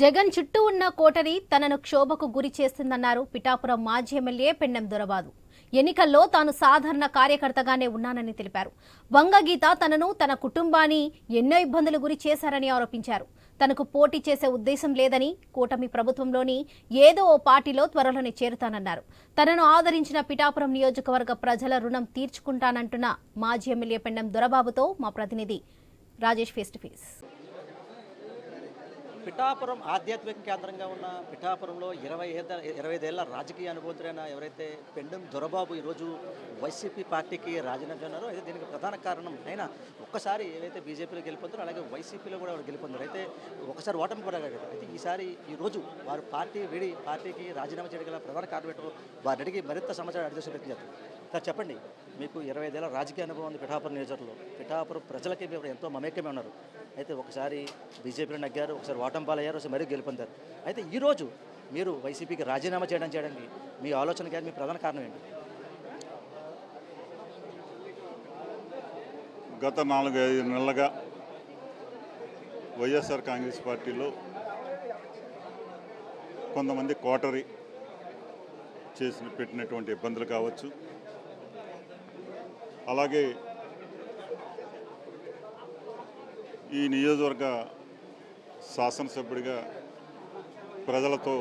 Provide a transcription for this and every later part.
జగన్ చుట్టూ ఉన్న కోటరీ తనను క్షోభకు గురి చేస్తుందన్నారు పిఠాపురం మాజీ ఎమ్మెల్యే పెండెం దొరబాదు ఎన్నికల్లో తాను సాధారణ కార్యకర్తగానే ఉన్నానని తెలిపారు. వంగగీత తనను తన కుటుంబాన్ని ఎన్నో ఇబ్బందులు గురి చేశారని ఆరోపించారు. తనకు పోటీ చేసే ఉద్దేశం లేదని కూటమి ప్రభుత్వంలోని ఏదో ఓ పార్టీలో త్వరలోనే చేరుతానన్నారు. తనను ఆదరించిన పిఠాపురం నియోజకవర్గ ప్రజల రుణం తీర్చుకుంటానంటున్న మాజీ ఎమ్మెల్యే పెండెం దొరబాబుతో మా ప్రతినిధి Rajesh face to face. Pithapuram ఆధ్యాత్మిక కేంద్రంగా ఉన్న పిఠాపురంలో ఇరవై ఐదు ఇరవై ఐదేళ్ళ రాజకీయ అనుభూతులైన ఎవరైతే పెండం దొరబాబు ఈరోజు వైసీపీ పార్టీకి రాజీనామా చేస్తున్నారో అయితే దీనికి ప్రధాన కారణం అయినా ఒక్కసారి ఏవైతే బీజేపీలో గెలుపొందారో అలాగే వైసీపీలో కూడా వారు గెలుపొందారు. అయితే ఒకసారి ఓటమి కూడా అయితే ఈసారి ఈ రోజు వారు పార్టీ విడి పార్టీకి రాజీనామా చేయడం ప్రధాన కారణం ఏంటో వారిని అడిగి మరింత సమాచారం అడిగేసే ప్రయత్నం చేస్తారు సార్ చెప్పండి. మీకు ఇరవై ఐదేళ్ళ రాజకీయ అనుభవం ఉంది పిఠాపురం నియోజకవర్గంలో. పిఠాపురం ప్రజలకి మీరు ఎంతో మమేకమే ఉన్నారు. అయితే ఒకసారి బీజేపీలో నగ్గారు ఒకసారి ఓటమి అయ్యారు ఒకసారి మరీ గెలుపొందారు. అయితే ఈరోజు మీరు వైసీపీకి రాజీనామా చేయడం చేయడానికి మీ ఆలోచన కానీ మీ ప్రధాన కారణం ఏంటి? గత నాలుగైదు నెలలుగా వైఎస్ఆర్ కాంగ్రెస్ పార్టీలో కొంతమంది కోటరీ చేసిన పెట్టినటువంటి ఇబ్బందులు కావచ్చు. అలాగే ఈ నియోజకవర్గ శాసనసభ్యుడిగా ప్రజలతో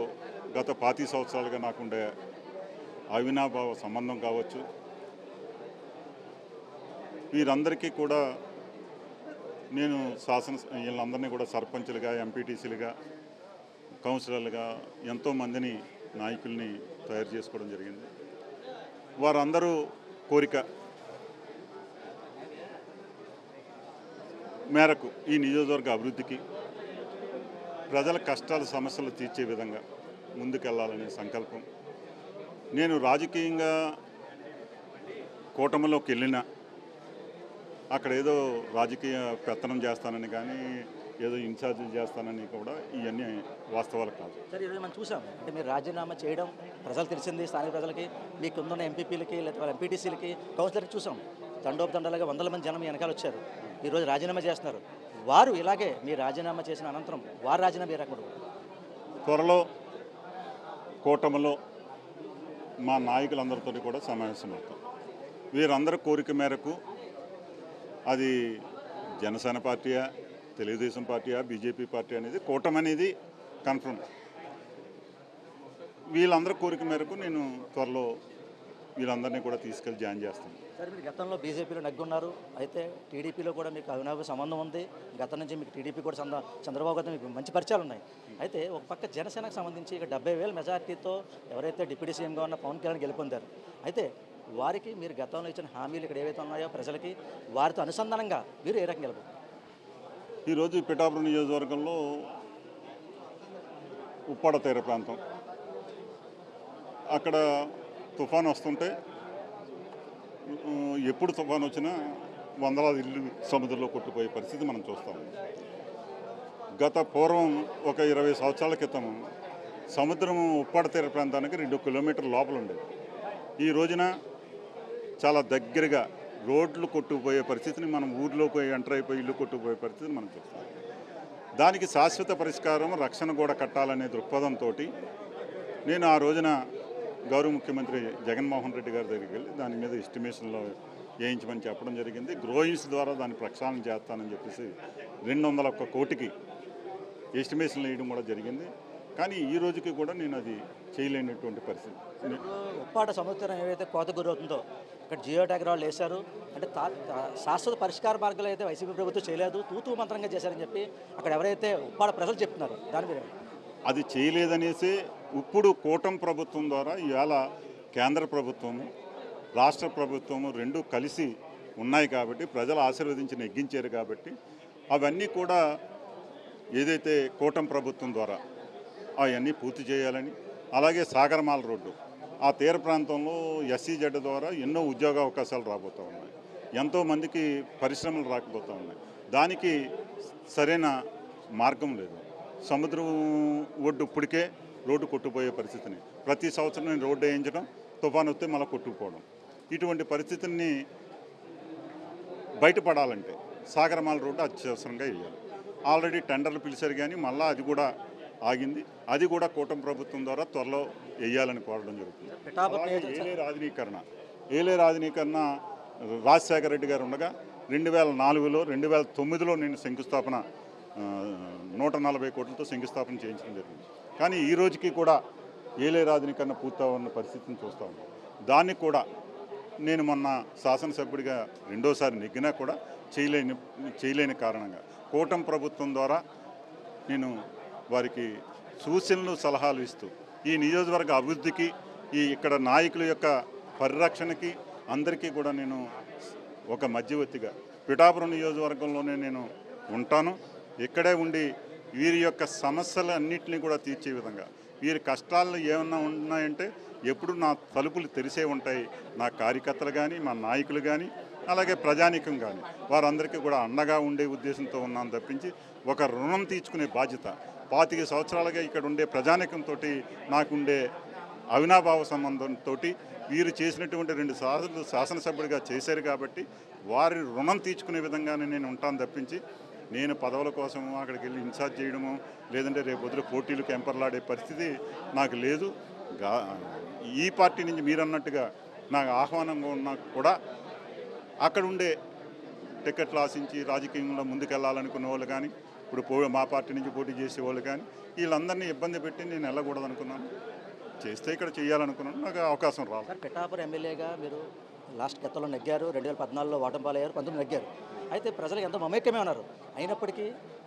గత పాతి సంవత్సరాలుగా నాకుండే అవినాభావ సంబంధం కావచ్చు. వీరందరికీ కూడా నేను శాసన వీళ్ళందరినీ కూడా సర్పంచులుగా ఎంపీటీసీలుగా కౌన్సిలర్లుగా ఎంతోమందిని నాయకుల్ని తయారు చేసుకోవడం జరిగింది. వారందరూ కోరిక మేరకు ఈ నియోజకవర్గ అభివృద్ధికి ప్రజల కష్టాలు సమస్యలు తీర్చే విధంగా ముందుకెళ్ళాలనే సంకల్పం. నేను రాజకీయంగా కూటమిలోకి వెళ్ళినా అక్కడ ఏదో రాజకీయ పెత్తనం చేస్తానని కానీ ఏదో ఇన్ఛార్జీలు చేస్తానని కూడా ఇవన్నీ వాస్తవాలు కాదు. సరే ఈరోజు మనం చూసాం. అంటే మీరు రాజీనామా చేయడం ప్రజలు తెలిసింది స్థానిక ప్రజలకి మీకు ఉన్న ఎంపీపీలకి లేదా ఎంపీటీసీలకి కౌన్సిలర్కి చూసాం. తండోపతండాలుగా వందల మంది జనం వెనకాల వచ్చారు. ఈరోజు రాజీనామా చేస్తున్నారు. వారు ఇలాగే మీ రాజీనామా చేసిన అనంతరం వారు రాజీనామా ఏ త్వరలో కూటమిలో మా నాయకులందరితో కూడా సమావేశం అవుతాం. వీరందరి కోరిక మేరకు అది జనసేన పార్టీయా తెలుగుదేశం పార్టీయా బీజేపీ పార్టీ అనేది కూటమి అనేది కన్ఫర్మ్ వీళ్ళందరి కోరిక మేరకు నేను త్వరలో వీళ్ళందరినీ కూడా తీసుకెళ్ళి జాయిన్ చేస్తాను సరే మీరు గతంలో బీజేపీలో నగ్గున్నారు. అయితే టీడీపీలో కూడా మీకు అవినాభ సంబంధం ఉంది. గతం నుంచి మీకు టీడీపీ కూడా చంద్ర చంద్రబాబు గారితో మీకు మంచి పరిచయాలు ఉన్నాయి. అయితే ఒక పక్క జనసేనకు సంబంధించి ఇక డెబ్బై వేల మెజార్టీతో ఎవరైతే డిప్యూటీ సీఎంగా ఉన్న పవన్ కళ్యాణ్ గెలుపొందారు. అయితే వారికి మీరు గతంలో ఇచ్చిన హామీలు ఇక్కడ ఏవైతే ఉన్నాయో ప్రజలకి వారితో అనుసంధానంగా మీరు ఏ రకంగా గెలుపు ఈరోజు పిఠాపురం నియోజకవర్గంలో ఉప్పాడ తీర ప్రాంతం. అక్కడ తుఫాన్ వస్తుంటే ఎప్పుడు తుఫాన్ వచ్చినా వందలాది ఇల్లు సముద్రంలో కొట్టుపోయే పరిస్థితి మనం చూస్తాము గత పూర్వం ఒక ఇరవై సంవత్సరాల క్రితం సముద్రం ఉప్పాడ తీర ప్రాంతానికి రెండు కిలోమీటర్ లోపల ఉండేది. ఈ రోజున చాలా దగ్గరగా రోడ్లు కొట్టుకుపోయే పరిస్థితిని మనం ఊర్లోకి ఎంటర్ అయిపోయి ఇల్లు కొట్టుకుపోయే పరిస్థితిని మనం చూస్తాం. దానికి శాశ్వత పరిష్కారం రక్షణ కూడా కట్టాలనే దృక్పథంతో నేను ఆ రోజున గౌరవ ముఖ్యమంత్రి జగన్మోహన్ రెడ్డి గారి దగ్గరికి వెళ్ళి దాని మీద ఎస్టిమేషన్లో వేయించమని చెప్పడం జరిగింది. గ్రోయిన్స్ ద్వారా దాన్ని ప్రక్షాళన చేస్తానని చెప్పేసి రెండు వందల ఒక్క కోటికి ఎస్టిమేషన్లు వేయడం కూడా జరిగింది. కానీ ఈ రోజుకి కూడా నేను అది చేయలేనటువంటి పరిస్థితి. ఉప్పాట సముద్రం ఏవైతే కోత గురవుతుందో ఇక్కడ జియో వాళ్ళు వేశారు. అంటే శాశ్వత పరిష్కార మార్గాలు అయితే వైసీపీ ప్రభుత్వం చేయలేదు. తూతూ మంత్రంగా చేశారని చెప్పి అక్కడ ఎవరైతే ఉప్పాడ ప్రజలు చెప్తున్నారు దాని మీద అది చేయలేదనేసి ఇప్పుడు కూటమి ప్రభుత్వం ద్వారా ఇవాళ కేంద్ర ప్రభుత్వము రాష్ట్ర ప్రభుత్వము రెండు కలిసి ఉన్నాయి కాబట్టి ప్రజలు ఆశీర్వదించి నెగ్గించారు కాబట్టి అవన్నీ కూడా ఏదైతే కూటమి ప్రభుత్వం ద్వారా అవన్నీ పూర్తి చేయాలని అలాగే సాగరమాల రోడ్డు. ఆ తీర ప్రాంతంలో ఎస్సీజెడ్ ద్వారా ఎన్నో ఉద్యోగ అవకాశాలు రాబోతూ ఉన్నాయి. ఎంతోమందికి పరిశ్రమలు రాకపోతూ ఉన్నాయి. దానికి సరైన మార్గం లేదు. సముద్రం ఒడ్డు ఇప్పటికే రోడ్డు కొట్టుపోయే పరిస్థితిని. ప్రతి సంవత్సరం నేను రోడ్డు వేయించడం తుఫాను వస్తే మళ్ళీ కొట్టుకుపోవడం. ఇటువంటి పరిస్థితుల్ని బయటపడాలంటే సాగరమాల రోడ్డు అత్యవసరంగా వేయాలి. ఆల్రెడీ టెండర్లు పిలిచారు కానీ మళ్ళీ అది కూడా ఆగింది. అది కూడా కూటమి ప్రభుత్వం ద్వారా త్వరలో వేయాలని కోరడం జరుగుతుంది. ఏలేరు ఆధునీకరణ ఏలేరు ఆధునీకరణ రాజశేఖర రెడ్డి గారు ఉండగా రెండు వేల నాలుగులో రెండు వేల తొమ్మిదిలో నేను శంకుస్థాపన నూట నలభై కోట్లతో శంకుస్థాపన చేయించడం జరిగింది. కానీ ఈ రోజుకి కూడా ఏలేరు ఆధునీకరణ పూర్తవున్న పరిస్థితిని చూస్తూ ఉన్నాం. దాన్ని కూడా నేను మొన్న శాసనసభ్యుడిగా రెండోసారి నెగ్గినా కూడా చేయలేని చేయలేని కారణంగా. కూటమి ప్రభుత్వం ద్వారా నేను వారికి సూచనలు సలహాలు ఇస్తూ ఈ నియోజకవర్గ అభివృద్ధికి ఈ ఇక్కడ నాయకుల యొక్క పరిరక్షణకి అందరికీ కూడా నేను ఒక మధ్యవర్తిగా పిఠాపురం నియోజకవర్గంలోనే నేను ఉంటాను. ఇక్కడే ఉండి వీరి యొక్క సమస్యలు అన్నింటినీ కూడా తీర్చే విధంగా. వీరి కష్టాలు ఏమన్నా ఉన్నాయంటే ఎప్పుడు నా తలుపులు తెరిసే ఉంటాయి. నా కార్యకర్తలు కానీ మా నాయకులు కానీ అలాగే ప్రజానీకం కానీ వారందరికీ కూడా అండగా ఉండే ఉద్దేశంతో ఉన్నాను తప్పించి ఒక రుణం తీర్చుకునే బాధ్యత. పాతిక సంవత్సరాలుగా ఇక్కడ ఉండే ప్రజానీకంతో నాకుండే అవినాభావ సంబంధంతో వీరు చేసినటువంటి రెండు సార్లు శాసనసభ్యుడిగా చేశారు కాబట్టి వారి రుణం తీర్చుకునే విధంగానే నేను ఉంటాను తప్పించి నేను పదవుల కోసం అక్కడికి వెళ్ళి ఇన్ఛార్జ్ చేయడము లేదంటే రేపు వదిలే పోటీలు కెంపర్లాడే పరిస్థితి నాకు లేదు. ఈ పార్టీ నుంచి మీరు అన్నట్టుగా నాకు ఆహ్వానంగా ఉన్నా కూడా అక్కడ ఉండే టికెట్లు ఆశించి రాజకీయంలో ముందుకెళ్ళాలనుకున్న వాళ్ళు కానీ ఇప్పుడు పో మా పార్టీ నుంచి పోటీ చేసే వాళ్ళు కానీ వీళ్ళందరినీ ఇబ్బంది పెట్టి నేను వెళ్ళకూడదు అనుకున్నాను చేస్తే ఇక్కడ చేయాలనుకున్నాను. నాకు అవకాశం రాదు పిఠాపురం ఎమ్మెల్యేగా మీరు లాస్ట్ గతంలో నెగ్గారు రెండు వేల పద్నాలుగులో వాటంపాలయ్యారు పంతొమ్మిది నెగ్గారు. అయితే ప్రజలు ఎంతో మమేకమే ఉన్నారు? అయినప్పటికీ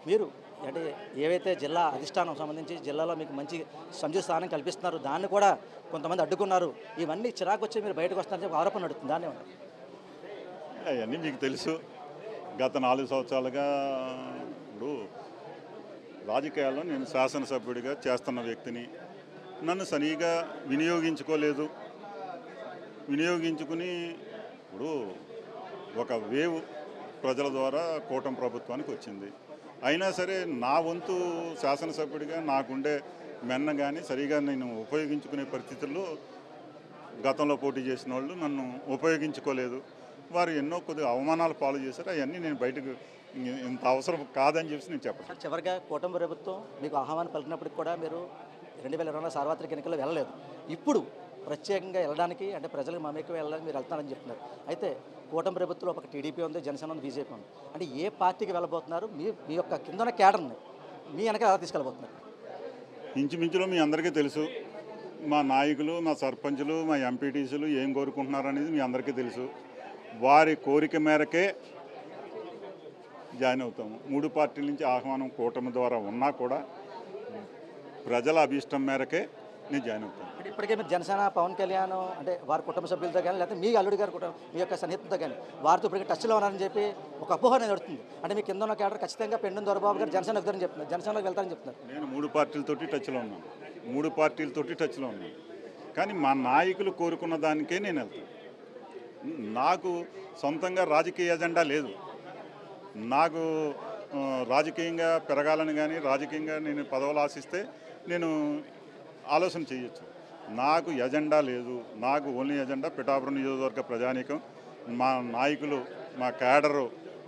మీరు అంటే ఏవైతే జిల్లా అధిష్టానం సంబంధించి జిల్లాలో మీకు మంచి సంజు స్థానం కల్పిస్తున్నారు దాన్ని కూడా కొంతమంది అడ్డుకున్నారు. ఇవన్నీ చిరాకు వచ్చి మీరు బయటకు వస్తారని చెప్పి ఆరోపణ నడుతుంది దాన్ని అవన్నీ మీకు తెలుసు. గత నాలుగు సంవత్సరాలుగా ఇప్పుడు రాజకీయాల్లో నేను శాసనసభ్యుడిగా చేస్తున్న వ్యక్తిని నన్ను సరిగా వినియోగించుకోలేదు. వినియోగించుకుని ఇప్పుడు ఒక వేవ్ ప్రజల ద్వారా కూటమి ప్రభుత్వానికి వచ్చింది. అయినా సరే నా వంతు శాసనసభ్యుడిగా నాకుండే మెన్న కానీ సరిగా నేను ఉపయోగించుకునే పరిస్థితుల్లో గతంలో పోటీ చేసిన వాళ్ళు నన్ను ఉపయోగించుకోలేదు. వారు ఎన్నో కొద్దిగా అవమానాలు పాలు చేశారు. అవన్నీ నేను బయటకు ఇంత అవసరం కాదని చెప్పి నేను చెప్పాను. సార్ చివరిగా కూటమి ప్రభుత్వం మీకు ఆహ్వానం పలికినప్పటికి కూడా మీరు రెండు వేల ఇరవై సార్వత్రిక ఎన్నికల్లో వెళ్ళలేదు. ఇప్పుడు ప్రత్యేకంగా వెళ్ళడానికి అంటే ప్రజలకు మమేకం వెళ్ళడానికి మీరు వెళ్తానని చెప్తున్నారు. అయితే కూటమి ప్రభుత్వంలో ఒక టీడీపీ ఉంది జనసేన ఉంది బీజేపీ ఉంది. అంటే ఏ పార్టీకి వెళ్ళబోతున్నారు? మీ మీ యొక్క కిందన కేడర్ని మీ వెనక ఎలా తీసుకెళ్ళబోతున్నారు? ఇంచుమించులో మీ అందరికీ తెలుసు. మా నాయకులు మా సర్పంచులు మా ఎంపీటీసీలు ఏం కోరుకుంటున్నారు అనేది మీ అందరికీ తెలుసు. వారి కోరిక మేరకే జాయిన్ అవుతాము మూడు పార్టీల నుంచి ఆహ్వానం కూటమి ద్వారా ఉన్నా కూడా ప్రజల అభిష్టం మేరకే నేను జాయిన్ అవుతాను. అంటే ఇప్పటికే మీరు జనసేన పవన్ కళ్యాణ్ అంటే వారి కుటుంబ సభ్యులతో కానీ లేకపోతే మీ అల్లుడి గారి కుటుంబం మీ యొక్క సన్నిహితంతో కానీ వారితో ఇప్పటికే టచ్లో ఉన్నారని చెప్పి ఒక అపోహ అనేది అంటే మీ కింద ఉన్న కేడర్ ఖచ్చితంగా పెండు దొరబాబు గారు జనసేన వద్దని చెప్తున్నారు. జనసేనలోకి వెళ్తారని చెప్తున్నారు. నేను మూడు పార్టీలతోటి టచ్లో ఉన్నాను. మూడు పార్టీలతోటి టచ్లో ఉన్నాను. కానీ మా నాయకులు కోరుకున్న దానికే నేను వెళ్తాను. నాకు సొంతంగా రాజకీయ ఎజెండా లేదు. నాకు రాజకీయంగా పెరగాలని కానీ రాజకీయంగా నేను పదవులు ఆశిస్తే నేను ఆలోచన చేయొచ్చు. నాకు ఎజెండా లేదు. నాకు ఓన్లీ ఎజెండా పిఠాపురం నియోజకవర్గ ప్రజానీకం. మా నాయకులు మా క్యాడరు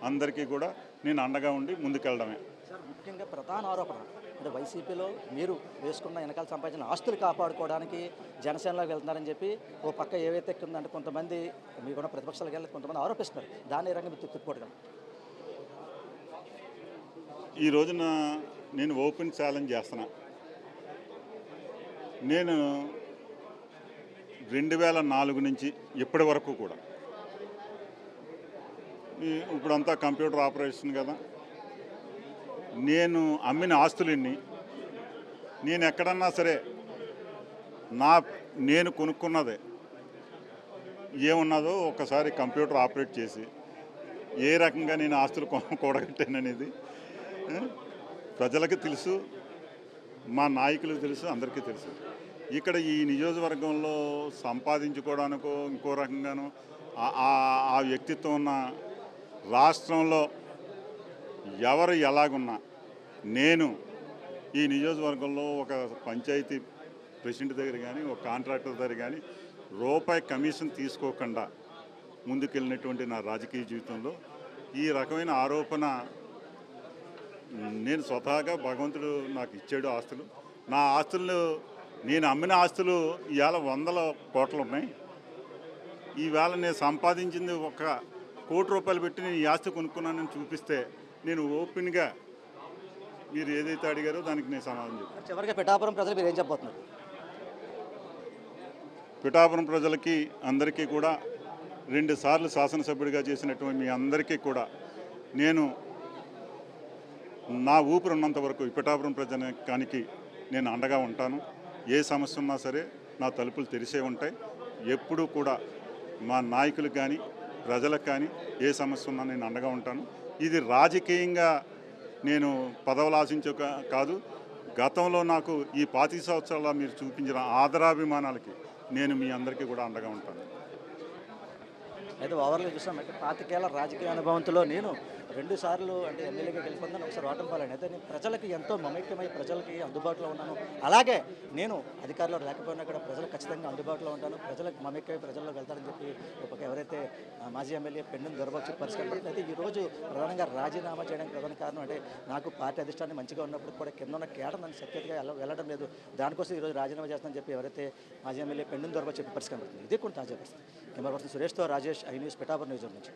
అందరికీ కూడా నేను అండగా ఉండి ముందుకెళ్ళడమే. సార్ ముఖ్యంగా ప్రధాన ఆరోపణ. అంటే వైసీపీలో మీరు వేసుకున్న వెనకాల సంపాదించిన ఆస్తులు కాపాడుకోవడానికి జనసేనలోకి వెళ్తున్నారని చెప్పి ఓ పక్క ఏవైతే ఉందంటే కొంతమంది మీకున్న ప్రతిపక్షాలకు వెళ్ళి కొంతమంది ఆరోపిస్తున్నారు. దాని రంగం మీరు తిప్పుకోవడం ఈ రోజున నేను ఓపెన్ ఛాలెంజ్ చేస్తున్నా. నేను రెండు వేల నాలుగు నుంచి ఇప్పటి వరకు కూడా. ఇప్పుడంతా కంప్యూటర్ ఆపరేషన్ కదా. నేను అమ్మిన ఆస్తులు నేను ఎక్కడన్నా సరే నా నేను కొనుక్కున్నదే ఏమున్నదో ఒకసారి కంప్యూటర్ ఆపరేట్ చేసి ఏ రకంగా నేను ఆస్తులు కూడగట్టాననేది ప్రజలకు తెలుసు మా నాయకులకు తెలుసు అందరికీ తెలుసు. ఇక్కడ ఈ నియోజకవర్గంలో సంపాదించుకోవడానికో ఇంకో రకంగానో ఆ- ఆ- వ్యక్తిత్వం ఉన్న రాష్ట్రంలో ఎవరు ఎలాగున్నా నేను ఈ నియోజకవర్గంలో ఒక పంచాయతీ ప్రెసిడెంట్ దగ్గర కానీ ఒక కాంట్రాక్టర్ దగ్గర కానీ రూపాయి కమిషన్ తీసుకోకుండా ముందుకెళ్ళినటువంటి నా రాజకీయ జీవితంలో ఈ రకమైన ఆరోపణ నేను స్వతహాగా భగవంతుడు నాకు ఇచ్చాడు ఆస్తులు. నా ఆస్తులు నేను అమ్మిన ఆస్తులు ఇవాళ వందల కోట్లు ఉన్నాయి. ఈవేళ నేను సంపాదించింది ఒక కోటి రూపాయలు పెట్టి నేను ఈ ఆస్తి కొనుక్కున్నానని చూపిస్తే నేను ఓపెన్గా మీరు ఏదైతే అడిగారో దానికి నేను సమాధానం చెప్తాను. చివరిగా పిఠాపురం ప్రజలు మీరు ఏం చెప్పబోతున్నారు? పిఠాపురం ప్రజలకి అందరికీ కూడా రెండు సార్లు శాసనసభ్యుడిగా చేసినటువంటి మీ అందరికీ కూడా నేను నా ఊపిరి ఉన్నంత వరకు ఈ పిఠాపురం ప్రజానికానికి నేను అండగా ఉంటాను. ఏ సమస్య ఉన్నా సరే నా తలుపులు తెరిసే ఉంటాయి. ఎప్పుడూ కూడా మా నాయకులకు కానీ ప్రజలకు కానీ ఏ సమస్య ఉన్నా నేను అండగా ఉంటాను. ఇది రాజకీయంగా నేను పదవులు ఆశించే కాదు. గతంలో నాకు ఈ పాతి సంవత్సరాల మీరు చూపించిన ఆదరాభిమానాలకి నేను మీ అందరికీ కూడా అండగా ఉంటాను. అయితే ఓవర్లో చూసాం. అయితే పాతికేళ్ళ రాజకీయ అనుభవంతో నేను రెండు సార్లు అంటే ఎమ్మెల్యేగా గెలుపొందాను ఒకసారి వాటంపాలని అయితే నేను ప్రజలకు ఎంతో మమైక్యమై ప్రజలకి అందుబాటులో ఉన్నాను. అలాగే నేను అధికారంలో లేకపోయినా కూడా ప్రజలకు ఖచ్చితంగా అందుబాటులో ఉంటాను. ప్రజలకు మమైక్యమై ప్రజల్లో వెళ్తానని చెప్పి ఒక ఎవరైతే మాజీ ఎమ్మెల్యే పెండుం దొరబచ్చు పరిష్కారం అయితే ఈరోజు ప్రధానంగా రాజీనామా చేయడానికి ప్రధాన కారణం అంటే నాకు పార్టీ అధిష్టాన్ని మంచిగా ఉన్నప్పుడు కూడా కింద ఉన్న కేట నన్ను సఖ్యతగా వెళ్ళడం లేదు. దానికోసం ఈరోజు రాజీనామా చేస్తానని చెప్పి ఎవరైతే మాజీ ఎమ్మెల్యే పెండుం దొరబచ్చు చెప్పి పరిష్కారం ఇది కూడా తాజా పరిస్థితి. Camera person సురేష్తో Rajesh I news Pithapuram news నుంచి.